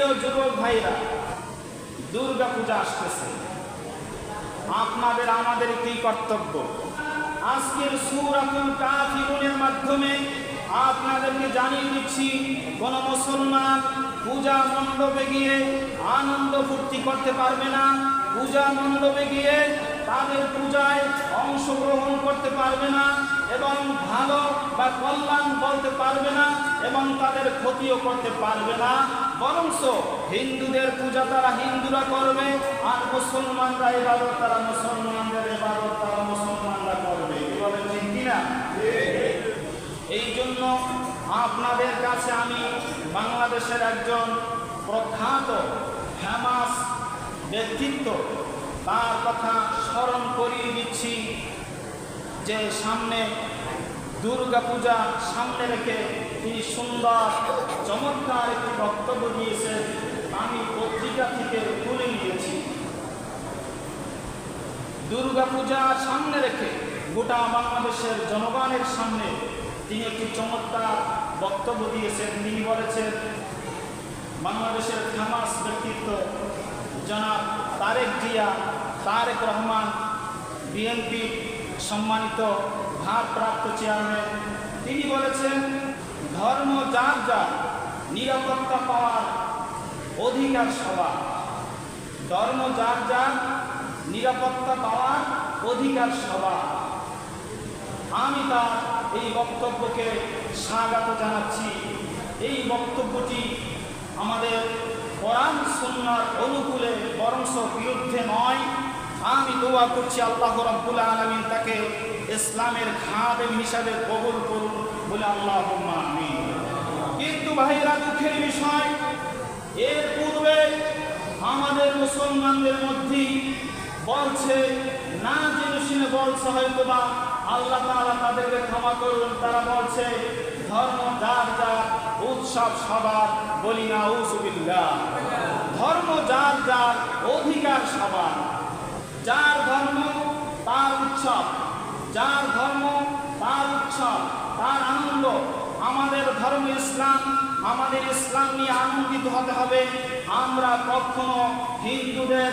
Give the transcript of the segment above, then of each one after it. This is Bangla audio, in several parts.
প্রিয় যুবক ভাইরা, দুর্গা পূজা আসতেছে। আপনাদের, আমাদের কি কর্তব্য? আজকের সুরাতুল কাফিরুনের মাধ্যমে আপনাদেরকে জানিয়ে দিচ্ছি, কোন মুসলমান পূজা মণ্ডপে গিয়ে আনন্দ ফুর্তি করতে পারবে না। পূজা মণ্ডপে গিয়ে তাদের পূজায় অংশগ্রহণ করতে পারবে না এবং ভালো বা কল্যাণ বলতে পারবে না এবং তাদের ক্ষতিও করতে পারবে না। বরংস হিন্দুদের পূজা তারা হিন্দুরা করবে, আর মুসলমানরা এবাদত তারা মুসলমানদের এবাদত তারা মুসলমানরা করবে। বলেন ঠিক কিনা? এই জন্য আপনাদের কাছে আমি বাংলাদেশের একজন প্রখ্যাত ফেমাস ব্যক্তিত্ব, তার কথা স্মরণ করিয়ে দিচ্ছি যে সামনে দুর্গা পূজা সামনে রেখে তিনি সুন্দর, চমৎকার একটি বক্তব্য দিয়েছেন। আমি পত্রিকা থেকে তুলে নিয়েছি। দুর্গা পূজা সামনে রেখে গোটা বাংলাদেশের জনগণের সামনে তিনি একটি চমৎকার বক্তব্য দিয়েছেন। তিনি বলেছেন, বাংলাদেশের ফেমাস ব্যক্তিত্ব জনাব তারেক জিয়া, তারেক রহমান বিএনপি সম্মানিত ভারপ্রাপ্ত চেয়ারম্যান। তিনি বলেছেন ধর্ম যার যার, নিরাপত্তা পাওয়ার অধিকার সবার। ধর্ম যার যার, নিরাপত্তা পাওয়ার অধিকার সবার। আমি তার এই বক্তব্যকে স্বাগত জানাচ্ছি। এই বক্তব্যটি আমাদের কোরআন সুন্নার অনুকূলে বরংশ বিরুদ্ধে নয়। আমি দোয়া করছি আল্লাহ রব্বুল আলমিন তাকে ইসলামের খাদেম হিসাবে কবুল করুন বলে আল্লাহ কিন্তু ভাইরা দুঃখের বিষয়, এর পূর্বে আমাদের মুসলমানদের মধ্যেই বলছে, না জেনে শুনে বলছে হয়তো বা আল্লাহ তাআলা তাদেরকে ক্ষমা করুন। তারা বলছে, ধর্ম যার যার, উৎসব সবার বলি না উসুবিল্লাহ ধর্ম যার যার, অধিকার সবার। যার ধর্ম তার উৎসব, যার ধর্ম তার উৎসব তার আনন্দ, আমাদের ধর্ম ইসলাম, আমাদের ইসলাম নিয়ে আনন্দিত হতে হবে। আমরা কখনো হিন্দুদের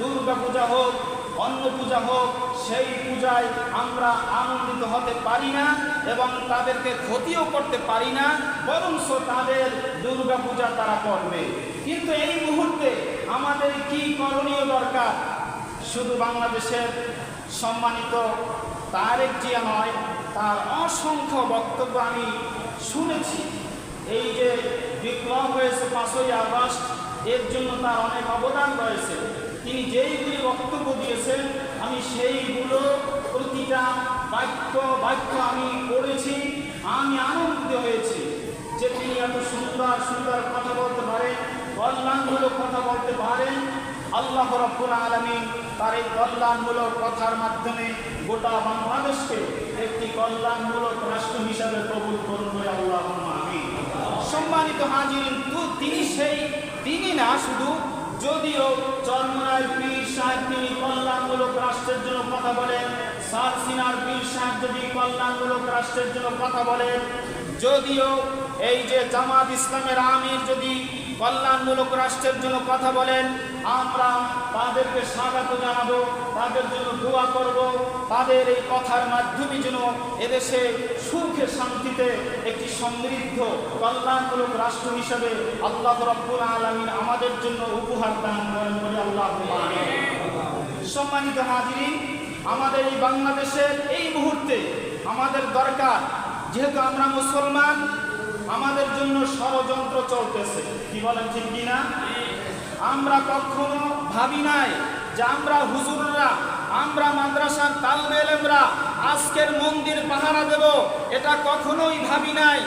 দুর্গা পূজা হোক অন্য পূজা হোক, সেই পূজায় আমরা আনন্দিত হতে পারি না এবং তাদেরকে ক্ষতিও করতে পারি না, বরঞ্চ তাদের দুর্গা পূজা তারা করবে। কিন্তু এই মুহূর্তে আমাদের কি করণীয় দরকার? শুধু বাংলাদেশের সম্মানিত তারেক জিয়া নয় তার অসংখ্য বক্তব্য আমি শুনেছি। এই যে বিপ্লব হয়েছে পাঁচই আগস্ট, এর জন্য তার অনেক অবদান রয়েছে। তিনি যেইগুলি বক্তব্য দিয়েছেন, আমি সেইগুলো প্রতিটা বাক্য বাক্য আমি পড়েছি, আমি আনন্দিত হয়েছি যে তিনি এত সুন্দর সুন্দর কথা বলতে পারেন কল্যাণমূলক কথা বলতে পারেন আল্লাহ রব্বুল আলমিন তার এই কল্যাণমূলক কথার মাধ্যমে গোটা বাংলাদেশকে একটি কল্যাণমূলক রাষ্ট্র হিসাবে কবুল করুন আল্লাহ সম্মানিত হাজির তিনি সেই তিনি না শুধু, যদিও চরমরায় পীর সাহেব তিনি কল্যাণমূলক রাষ্ট্রের জন্য কথা বলেন সার সিনার পীর সাহেব যদি কল্যাণমূলক রাষ্ট্রের জন্য কথা বলেন, যদিও এই যে জামাত ইসলামের আমির যদি কল্যাণমূলক রাষ্ট্রের জন্য কথা বলেন। আমরা তাদেরকে স্বাগত জানাব, তাদের জন্য দোয়া করব। তাদের এই কথার মাধ্যমে যেন এদেশে সুখে শান্তিতে একটি সমৃদ্ধ, কল্যাণমূলক রাষ্ট্র হিসেবে আল্লাহ রব্বুল আলমিন আমাদের জন্য উপহার দান করেন বলে আল্লাহ সম্মানিত হাজিরি আমাদের এই বাংলাদেশের এই মুহূর্তে আমাদের দরকার, যেহেতু আমরা মুসলমান আমাদের জন্য ষড়যন্ত্র চলতেছে। কি বলেন ঠিক কিনা? আমরা কখনো ভাবি নাই যে আমরা হুজুররা, আমরা মাদ্রাসার তালমেলেমরা আজকের মন্দির পাহারা দেব। এটা কখনোই ভাবি নাই।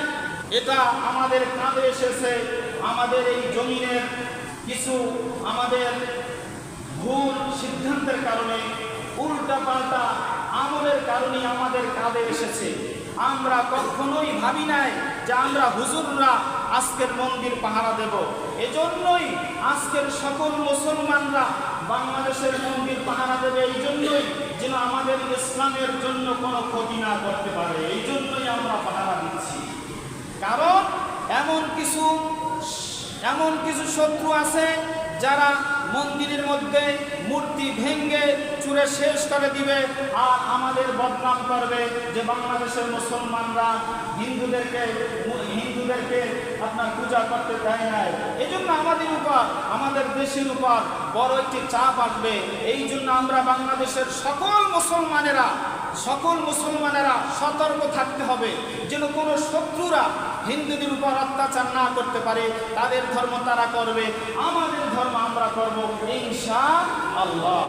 এটা আমাদের কাঁধে এসেছে। আমাদের এই জমিনের কিছু আমাদের ভুল সিদ্ধান্তের কারণে উল্টা পাল্টা আমলের কারণে আমাদের কাঁধে এসেছে। আমরা কখনোই ভাবি নাই যে আমরা হুজুররা আজকের মন্দির পাহারা দেব। এজন্যই আজকের সকল মুসলমানরা বাংলাদেশের মন্দির পাহারা দেবে। এই জন্যই যেন আমাদের ইসলামের জন্য কোনো ক্ষতি না করতে পারে। এই জন্যই আমরা পাহারা দিচ্ছি। কারণ এমন কিছু এমন কিছু শত্রু আছে যারা মন্দিরের মধ্যে মূর্তি ভেঙ্গে চুরে শেষ করে দিবে আর আমাদের বদনাম করবে যে বাংলাদেশের মুসলমানরা হিন্দুদেরকে হিন্দুদেরকে আপনার পূজা করতে দেয় নাই। এই জন্য আমাদের উপর, আমাদের দেশের উপর বড় একটি চাপ আসবে। এই জন্য আমরা বাংলাদেশের সকল মুসলমানেরা সকল মুসলমানেরা সতর্ক থাকতে হবে যেন কোনো শত্রুরা হিন্দুদের উপর অত্যাচার না করতে পারে। তাদের ধর্ম তারা করবে, আমাদের ধর্ম আমরা করব ইনশা আল্লাহ